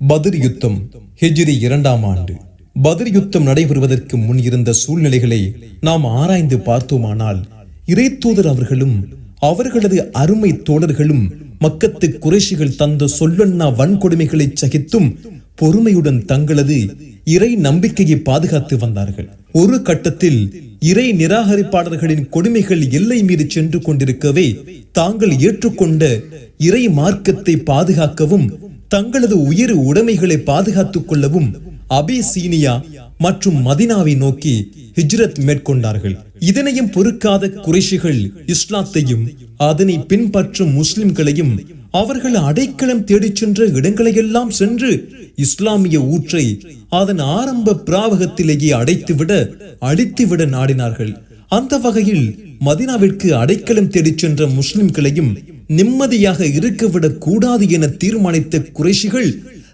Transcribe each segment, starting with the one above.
பதிர் யுத்தம் ஹிஜ்ரி இரண்டாம் ஆண்டு. பதிர் யுத்தம் நடைபெறுவதற்கு முன் இருந்த சூழ்நிலைகளை நாம் ஆராய்ந்து பார்த்தோமானால் இறைத்தூதர் அவர்களும் அவர்களது அருமை தோழர்களும் மக்கத்து குறைஷிகள் தந்த சொல்லண்ணா வன்கொடுமைகளை சகித்தும் பொறுமையுடன் தங்களது இறை நம்பிக்கையை பாதுகாத்து வந்தார்கள். ஒரு கட்டத்தில் இறை நிராகரிப்பாளர்களின் கொடுமைகள் எல்லை மீது சென்று கொண்டிருக்கவே தாங்கள் ஏற்றுக்கொண்ட இறை மார்க்கத்தை பாதுகாக்கவும் தங்களது உயிர் உடைமைகளை பாதுகாத்துக் கொள்ளவும் அபிசீனியா மற்றும் மதினாவை நோக்கி ஹிஜ்ரத் மேற்கொண்டார்கள். இதனையும் பொறுக்காத குறைஷிகள் இஸ்லாத்தையும் அதனை பின்பற்றும் முஸ்லிம்களையும் அவர்கள் அடைக்கலம் தேடிச் சென்ற இடங்களையெல்லாம் சென்று இஸ்லாமிய ஊற்றை அதன் ஆரம்ப பிராவகத்திலேயே அடைத்துவிட அழித்துவிட நாடினார்கள். அந்த வகையில் மதினாவிற்கு அடைக்கலம் தேடிச் சென்ற முஸ்லிம்களையும் நிம்மதியாக இருக்கவிடக் கூடாது என தீர்மானித்த குறைஷிகள்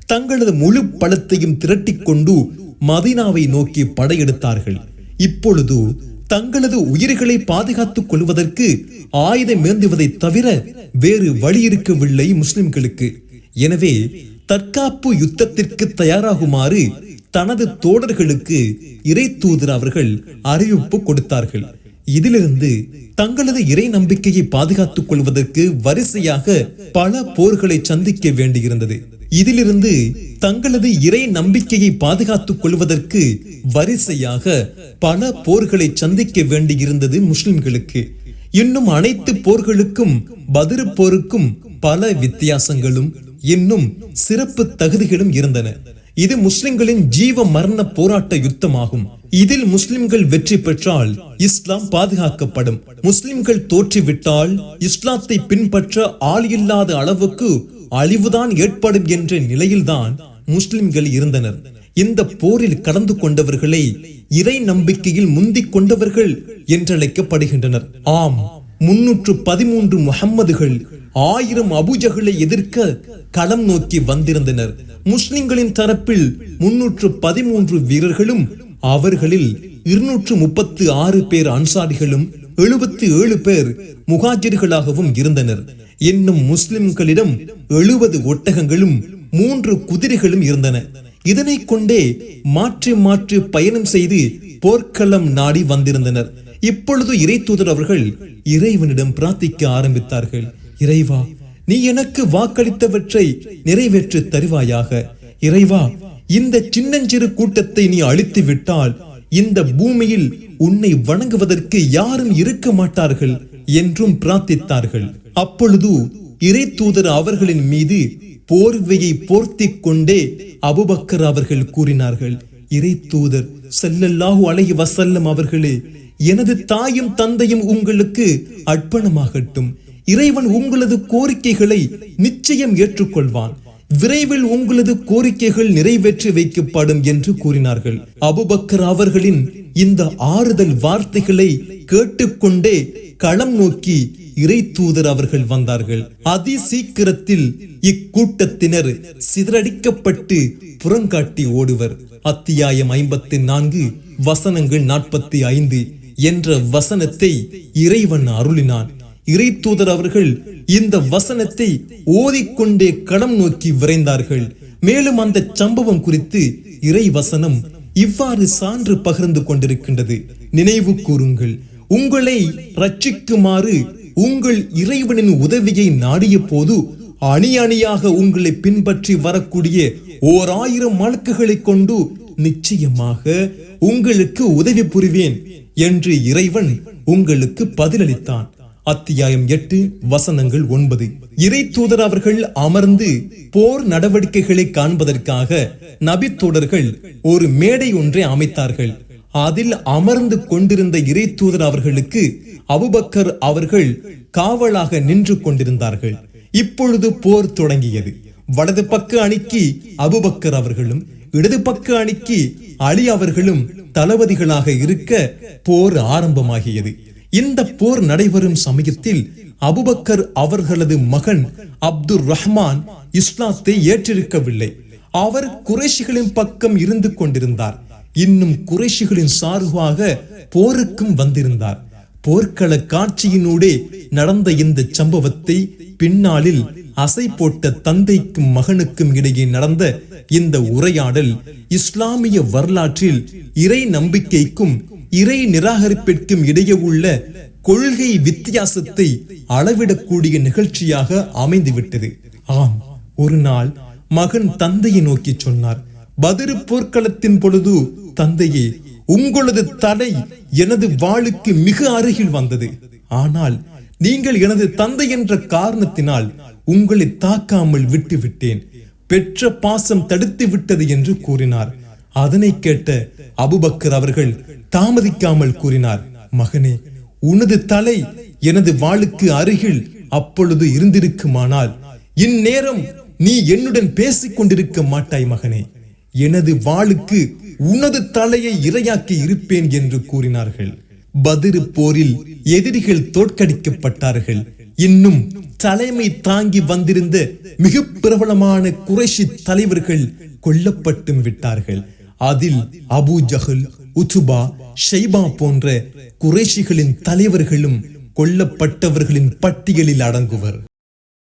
தங்களது முழு பலத்தையும் திரட்டிக் கொண்டு மதினாவை நோக்கி படையெடுத்தார்கள். இப்பொழுது தங்களது உயிர்களை பாதுகாத்துக் கொள்வதற்கு ஆயுதம் ஏந்துவதை தவிர வேறு வழி இருக்கவில்லை முஸ்லிம்களுக்கு. எனவே தற்காப்பு யுத்தத்திற்கு தயாராகுமாறு தனது தோழர்களுக்கு இறை தூதர் அவர்கள் அறிவிப்பு கொடுத்தார்கள். இதிலிருந்து தங்களது இறை நம்பிக்கையை பாதுகாத்துக் கொள்வதற்கு வரிசையாக பல போர்களை சந்திக்க வேண்டியிருந்தது. இதிலிருந்து தங்களது இறை நம்பிக்கையை பாதுகாத்துக் கொள்வதற்கு வரிசையாக பல போர்களை சந்திக்க வேண்டியிருந்தது முஸ்லிம்களுக்கு. இன்னும் அனைத்து போர்களுக்கும் பதிரு போருக்கும் பல வித்தியாசங்களும் இன்னும் சிறப்பு தகுதிகளும் இருந்தன. இது முஸ்லிம்களின் ஜீவ மரண போராட்ட யுத்தமாகும். இதில் முஸ்லிம்கள் வெற்றி பெற்றால் இஸ்லாம் பாதுகாக்கப்படும். முஸ்லிம்கள் தோற்றிவிட்டால் இஸ்லாத்தை பின்பற்ற ஆள் இல்லாத அளவுக்கு அழிவுதான் ஏற்படும் என்ற நிலையில்தான் முஸ்லிம்கள் இருந்தனர். இந்த போரில் கலந்து கொண்டவர்களை இறை நம்பிக்கையில் முந்திக் கொண்டவர்கள் என்றழைக்கப்படுகின்றனர். ஆம் முன்னூற்று பதிமூன்று முகம்மதுகள் ஆயிரம் அபுஜகளை எதிர்க்க களம் நோக்கி வந்திருந்தனர். முஸ்லிம்களின் தரப்பில் முன்னூற்று பதிமூன்று வீரர்களும் அவர்களில் இருநூற்று முப்பத்து ஆறு பேர் அன்சாரிகளும் எழுபத்தி ஏழு பேர் முகாஜிர்களாகவும் இருந்தனர். என்னும் முஸ்லிம்களிடம் எழுபது ஒட்டகங்களும் மூன்று குதிரைகளும் இருந்தன. இதனை கொண்டே மாற்றி மாற்றி பயணம் செய்து போர்க்களம் நாடி வந்திருந்தனர். இப்பொழுது இறை தூதர் அவர்கள் இறைவனிடம் பிரார்த்திக்க ஆரம்பித்தார்கள். இறைவா நீ எனக்கு வாக்களித்தவற்றை நிறைவேற்றி தருவாயாக. இறைவா இந்த சின்னஞ்சிறு கூட்டத்தை நீ அழித்து விட்டால் இந்த பூமியில் உன்னை வணங்குவதற்கு யாரும் இருக்க மாட்டார்கள் என்றும் பிரார்த்தித்தார்கள். அப்பொழுது இறை தூதர் அவர்களின் மீது போர்வையை போர்த்தி கொண்டே அபுபக்கர் அவர்கள் கூறினார்கள் இறை தூதர் செல்லல்லாஹு அலை வசல்லம் அவர்களே எனது தாயும் தந்தையும் உங்களுக்கு அர்ப்பணமாகட்டும். இறைவன் உங்களது கோரிக்கைகளை நிச்சயம் ஏற்றுக்கொள்வான். விரைவில் உங்களது கோரிக்கைகள் நிறைவேற்றி வைக்கப்படும் என்று கூறினார்கள். அபுபக்கர் அவர்களின் இந்த ஆறுதல் வார்த்தைகளை கேட்டுக்கொண்டே களம் நோக்கி இறை தூதர் அவர்கள் வந்தார்கள். அதி சீக்கிரத்தில் இக்கூட்டத்தினர் சிதறடிக்கப்பட்டு புறங்காட்டி ஓடுவர். அத்தியாயம் ஐம்பத்தி நான்கு வசனங்கள் நாற்பத்தி ஐந்து என்ற வசனத்தை இறைவன் அருளினான். இறை தூதர் அவர்கள் இந்த வசனத்தை ஓதிக்கொண்டே களம் நோக்கி விரைந்தார்கள். மேலும் அந்த சம்பவம் குறித்து இறை வசனம் இவ்வாறு சான்று பகிர்ந்து கொண்டிருக்கின்றது. நினைவு கூறுங்கள் உங்களை ரட்சிக்குமாறு உங்கள் இறைவனின் உதவியை நாடிய போது அணி அணியாக உங்களை பின்பற்றி வரக்கூடிய ஓர் ஆயிரம் வழக்குகளை கொண்டு நிச்சயமாக உங்களுக்கு உதவி புரிவேன் என்று இறைவன் உங்களுக்கு பதிலளித்தான். அத்தியாயம் எட்டு வசனங்கள் ஒன்பது. இறை தூதர் அவர்கள் அமர்ந்து போர் நடவடிக்கைகளை காண்பதற்காக நபி தூதர்கள் ஒரு மேடை ஒன்றை அமைத்தார்கள். அதில் அமர்ந்து கொண்டிருந்த இறை தூதர் அவர்களுக்கு அபுபக்கர் அவர்கள் காவலாக நின்று கொண்டிருந்தார்கள். இப்பொழுது போர் தொடங்கியது. வலது பக்க அணிக்கு அபுபக்கர் அவர்களும் இடது பக்க அணிக்கு அலி அவர்களும் தளபதிகளாக இருக்க போர் ஆரம்பமாகியது. இந்த போர் நடைபெறும் சமயத்தில் அபுபக்கர் அவர்களது மகன் அப்துர் ரஹ்மான் இஸ்லாத்தை ஏற்றிருக்கவில்லை. அவர் குறைஷிகளின் பக்கம் இருந்து கொண்டிருந்தார். இன்னும் குறைஷிகளின் சார்பாக போருக்கும் வந்திருந்தார். போர்க்கள காட்சியினூடே நடந்த இந்த சம்பவத்தை பின்னாளில் அசை போட்ட தந்தைக்கும் மகனுக்கும் இடையே நடந்த இந்த உரையாடல் இஸ்லாமிய வரலாற்றில் இறை நம்பிக்கைக்கும் இறை நிராகரிப்பிற்கும் இடையே உள்ள கொள்கை வித்தியாசத்தை அளவிடக்கூடிய நிகழ்ச்சியாக அமைந்துவிட்டது. ஆம் ஒரு நாள் மகன் தந்தையை நோக்கி சொன்னார் பதிரு போர்க்களத்தின் பொழுது தந்தையே உங்களது தலை எனது வாளுக்கு மிக அருகில் வந்தது. ஆனால் நீங்கள் எனது தந்தை என்ற காரணத்தினால் உங்களை தாக்காமல் விட்டு விட்டேன் பெற்ற பாசம் தடுத்து விட்டது என்று கூறினார். அதனை கேட்ட அபுபக்கர் அவர்கள் தாமதிக்காமல் கூறினார் மகனே உனது தலை எனது வாளுக்கு அருகில் அப்பொழுது இருந்திருக்குமானால் இந்நேரம் நீ என்னுடன் பேசிக் கொண்டிருக்க மாட்டாய் மகனே. எனது வாளுக்கு உனது தலையை இரையாக்கி இருப்பேன் என்று கூறினார்கள். பதிரு போரில் எதிரிகள் தோற்கடிக்கப்பட்டார்கள். இன்னும் தலைமை தாங்கி வந்திருந்த மிக பிரபலமான குறைஷி தலைவர்கள் கொல்லப்பட்டும் விட்டார்கள். அதில் அபு ஜஹல் உத்துபா ஷைபா போன்ற குறைஷிகளின் தலைவர்களும் கொல்லப்பட்டவர்களின் பட்டியலில் அடங்குவர்.